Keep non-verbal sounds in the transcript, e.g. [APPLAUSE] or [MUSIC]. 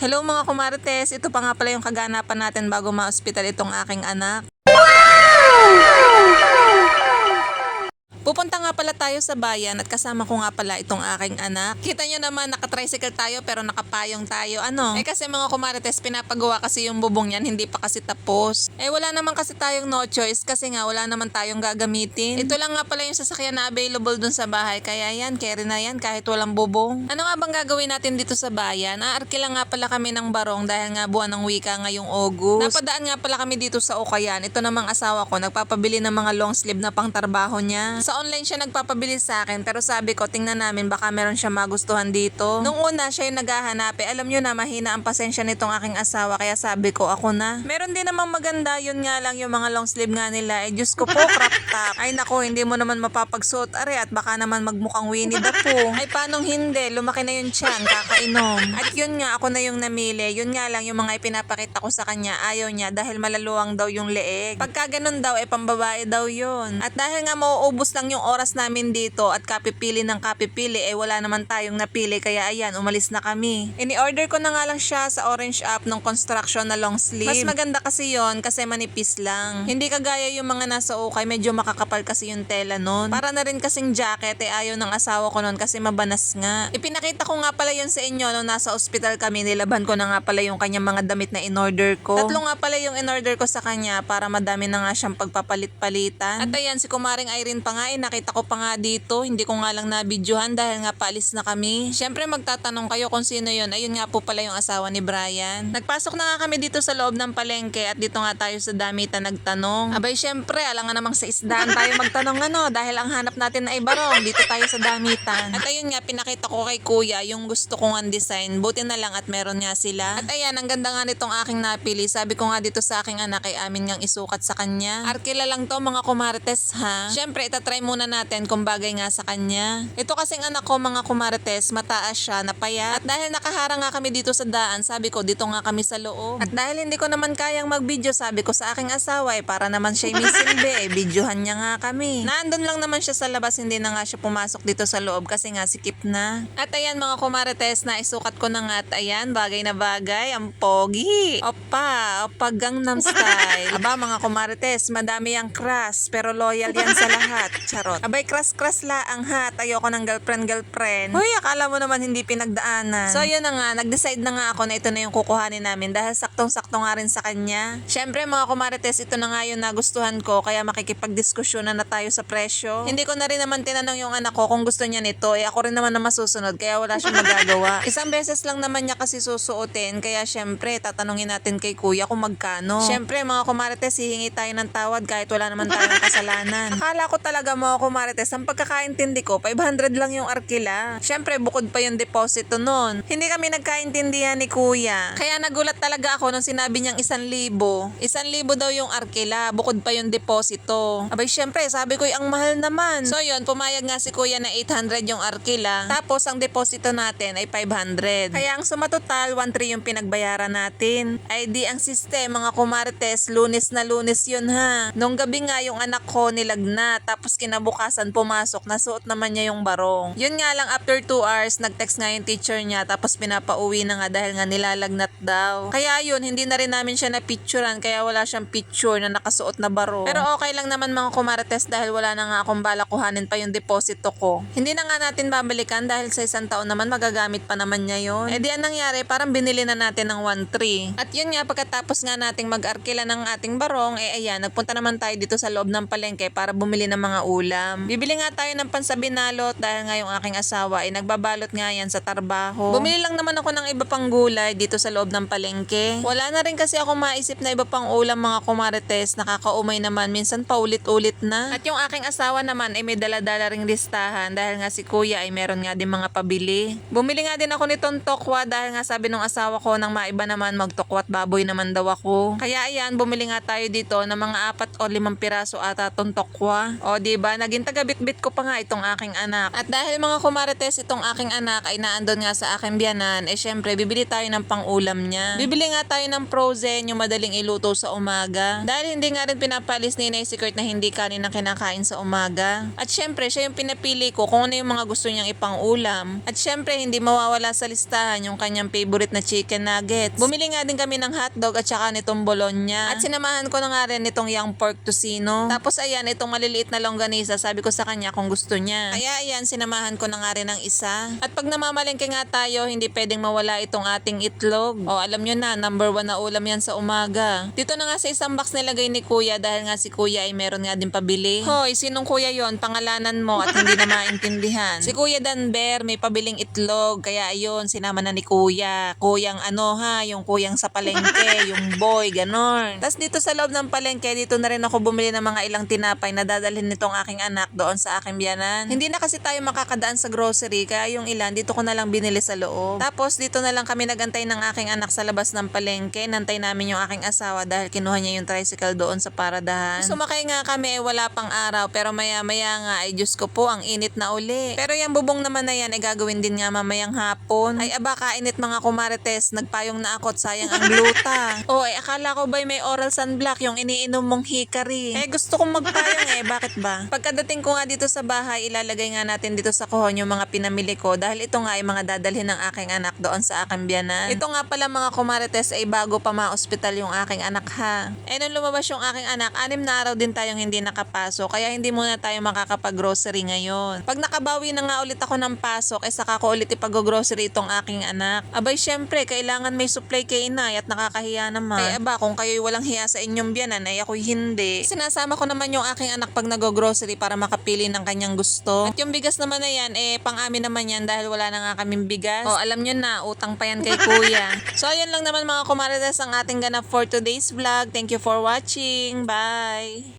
Hello mga kumarites, ito pa nga pala yung kaganapan natin bago ma-hospital itong aking anak. Pupunta nga pala tayo sa bayan at kasama ko nga pala itong aking anak. Kita nyo naman, nakatricycle tayo pero nakapayong tayo. Ano? Eh kasi mga kumarites, pinapagawa kasi yung bubong yan, hindi pa kasi tapos. Eh wala naman kasi tayong no choice kasi nga wala naman tayong gagamitin. Ito lang nga pala yung sasakyan na available dun sa bahay. Kaya yan, carry na yan kahit walang bubong. Ano nga bang gagawin natin dito sa bayan? Aarkila nga pala kami ng barong dahil nga buwan ng wika ngayong August. Napadaan nga pala kami dito sa Ukayan. Ito namang asawa ko, nagpapabili ng mga long sleeve na pangtrabaho niya. Sa online siya nagpapabili sa akin pero sabi ko tingnan namin baka meron siya magustuhan dito. Nung una siya yung naghahanap eh, alam nyo na mahina ang pasensya nitong aking asawa kaya sabi ko ako na. Meron din namang maganda yun nga lang yung mga long sleeve nga nila eh Diyos ko po crop top. Ay nako hindi mo naman mapapagsuot are at baka naman magmukhang Winnie the Pooh. Ay panong hindi lumaki na yung tiyan kakainom. At yun nga ako na yung namili yun nga lang yung mga ipinapakita ko sa kanya ayaw niya dahil malaluwang daw yung leeg. Pagka ganun daw eh pambabae daw yun. At dahil nga mauubos lang yung oras namin dito at kapipili ng kapipili eh wala naman tayong napili kaya ayan umalis na kami. Ini-order ko na nga lang siya sa Orange app ng construction na long sleeve. Mas maganda kasi yon kasi manipis lang. Hindi kagaya yung mga nasa ukay medyo makakapal kasi yung tela nun. Para na rin kasing jacket eh ayaw ng asawa ko nun kasi mabanas nga. Ipinakita ko nga pala yun sa inyo nung nasa ospital kami nilaban ko na nga pala yung kanyang mga damit na in-order ko. Tatlo nga pala yung in-order ko sa kanya para madami na nga siyang pagpapalit-palitan. At ayan si kumaring Irene pa nga eh nakita ko pa nga dito. Hindi ko nga lang nabidyohan dahil nga paalis na kami. Siyempre magtatanong kayo kung sino yun. Ayun nga po pala yung asawa ni Brian. Nagpasok na nga kami dito sa loob ng palengke at dito nga tayo sa damitan nagtanong. Abay syempre alang nga namang sa isdaan tayo magtanong [LAUGHS] ano dahil ang hanap natin ay barong. Dito tayo sa damitan. At ayun nga pinakita ko kay kuya yung gusto kong ang design. Buti na lang at meron nga sila. At ayan ang ganda nga nitong aking napili. Sabi ko nga dito sa aking anak ay amin ngang isukat sa kanya. Arkila lang to mga kumarites ha. Syempre itatry muna natin kung bagay nga sa kanya. Ito kasing anak ko mga kumarites, mataas siya, napayat. At dahil nakaharang nga kami dito sa daan, sabi ko dito nga kami sa loob. At dahil hindi ko naman kayang mag-video, sabi ko sa aking asawa eh, para naman siya may silbi eh, videohan niya nga kami. Nandun lang naman siya sa labas, hindi na nga siya pumasok dito sa loob kasi nga sikip na. At ayan mga kumarites, na isukat ko na nga at ayan, bagay na bagay, ang pogi. Opa, opa Gangnam Style. [LAUGHS] Aba mga kumarites, madami ang crush, pero loyal yan sa lahat. Charot. Abay, crush-crush laang ha. Ayoko ng girlfriend-girlfriend. Hoy, akala mo naman hindi pinagdaanan. So, yun na nga. Nag-decide na nga ako na ito na yung kukuhanin namin dahil saktong-sakto nga rin sa kanya. Siyempre, mga kumarites, ito na nga yung nagustuhan ko kaya makikipagdiskusyon na na tayo sa presyo. Hindi ko na rin naman tinanong yung anak ko kung gusto niya nito. Eh, ako rin naman na masusunod kaya wala siyang magagawa. [LAUGHS] Isang beses lang naman niya kasi susuotin kaya siyempre, tatanungin natin kay kuya kung magkano. Siyempre, mga kumarites, hihingi tayo ng tawad kahit wala naman tayong kasalanan. [LAUGHS] Akala ko talaga mga kumarites, ang pagkakaintindi ko, 500 lang yung arkila. Siyempre, bukod pa yung deposito nun. Hindi kami nagkaintindihan ni kuya. Kaya nagulat talaga ako nung sinabi niyang isan libo. Isan libo daw yung arkila, bukod pa yung deposito. Abay, siyempre, sabi ko, ang mahal naman. So yun, pumayag nga si kuya na 800 yung arkila. Tapos, ang deposito natin ay 500. Kaya ang suma total, 1.3 yung pinagbayaran natin. Ay di ang system, mga kumarites, lunes na lunes yun ha. Nung gabi nga yung anak ko nilagnat, tapos kinabukasan pumasok, nasuot naman niya yung barong. Yun nga lang, after 2 hours, nag-text nga yung teacher niya, tapos pinapauwi na nga dahil nga nilalagnat daw. Kaya yun, hindi na rin namin siya na-picturean, kaya wala siyang picture na nakasuot na barong. Pero okay lang naman mga kumarites dahil wala na nga akong bala kuhanin pa yung deposito ko. Hindi na nga natin babalikan dahil sa isang taon naman magagamit pa naman niya yun. Eh di ang nangyari, parang binili na natin ng 1.3. At yun nga, pagkatapos nga nating mag-arkila ng ating barong, eh ayan, nagpunta naman tayo dito sa loob ng palengke para bumili ng mga ulam. Bibili nga tayo ng pansabinalot dahil nga yung aking asawa ay nagbabalot nga yan sa tarbaho. Bumili lang naman ako ng iba pang gulay dito sa loob ng palengke. Wala na rin kasi ako maisip na iba pang ulam mga kumarites, nakakaumay naman, minsan paulit-ulit na. At yung aking asawa naman ay may dala-dala ring listahan dahil nga si kuya ay meron nga din mga pabili. Bumili nga din ako nitong tokwa dahil nga sabi nung asawa ko nang maiba naman magtokwat baboy naman daw ako. Kaya ayan, bumili nga tayo dito ng mga apat o limang piraso ata tong tokwa. O ba ba, naging taga-bitbit ko pa nga itong aking anak. At dahil mga kumarites, itong aking anak ay naandon nga sa aking biyanan, eh syempre, bibili tayo ng pang-ulam niya. Bibili nga tayo ng frozen, yung madaling iluto sa umaga. Dahil hindi nga rin pinapalis ni Inay si Kurt na hindi kanin ang kinakain sa umaga. At syempre, siya yung pinapili ko kung ano yung mga gusto niyang ipang-ulam. At syempre, hindi mawawala sa listahan yung kanyang favorite na chicken nuggets. Bumili nga din kami ng hotdog at saka nitong bologna. At sinamahan ko na nga rin itong young pork tocino. Tapos ayan, itong maliliit na longganisa, sabi ko sa kanya kung gusto niya. Kaya ayan, sinamahan ko na nga rin ng isa. At pag namamalengke nga tayo, hindi pwedeng mawala itong ating itlog. O alam nyo na, number one na ulam yan sa umaga. Dito na nga sa isang box nilagay ni kuya dahil nga si kuya ay meron nga din pabili. Hoy, sinong kuya yon Pangalanan mo at hindi na maintindihan. [LAUGHS] Si kuya Danber may pabiling itlog. Kaya ayun, sinama na ni kuya. Kuyang ano ha, yung kuyang sa palengke, [LAUGHS] yung boy, ganon. Tapos dito sa loob ng palengke, dito na rin ako bumili ng mga ilang tinapay na dadalhin nitong aking anak doon sa aking biyanan. Hindi na kasi tayo makakadaan sa grocery, kaya yung ilan dito ko na lang binili sa loob. Tapos dito na lang kami nagantay ng aking anak sa labas ng palengke. Nantay namin yung aking asawa dahil kinuha niya yung tricycle doon sa paradahan. Sumakay nga kami, eh, wala pang araw, pero maya maya nga, ay Diyos ko po, ang init na uli. Pero yung bubong naman na yan, ay gagawin din nga mamayang hapon. Ay aba, kainit mga kumarites, nagpayong na ako at sayang ang gluta. [LAUGHS] o, ay akala ko ba'y may oral sunblock yung iniinom mong hikari. Eh, gusto kong magpayong eh, bakit ba? Pagkadating ko nga dito sa bahay, ilalagay nga natin dito sa kuhon yung mga pinamili ko dahil ito nga ay mga dadalhin ng aking anak doon sa aking biyanan. Ito nga pala mga kumarites ay bago pa ma-hospital yung aking anak ha. Eh, nung lumabas yung aking anak, anim na araw din tayong hindi nakapasok kaya hindi muna tayo makakapag-grocery ngayon. Pag nakabawi na nga ulit ako ng pasok, eh saka ko ulit ipag-grocery itong aking anak. Abay, syempre, kailangan may supply kay inay at nakakahiya naman. Eh, aba, kung kayo'y walang hiya sa inyong biyanan, ay ako'y hindi. Sinasama ko naman yung aking anak pag nag-grocery para makapili ng kanyang gusto. At yung bigas naman na yan, eh, pang amin naman yan dahil wala na nga kaming bigas. O, alam nyo na, utang pa yan kay kuya. [LAUGHS] so, ayan lang naman mga kumarites ang ating ganap for today's vlog. Thank you for watching. Bye!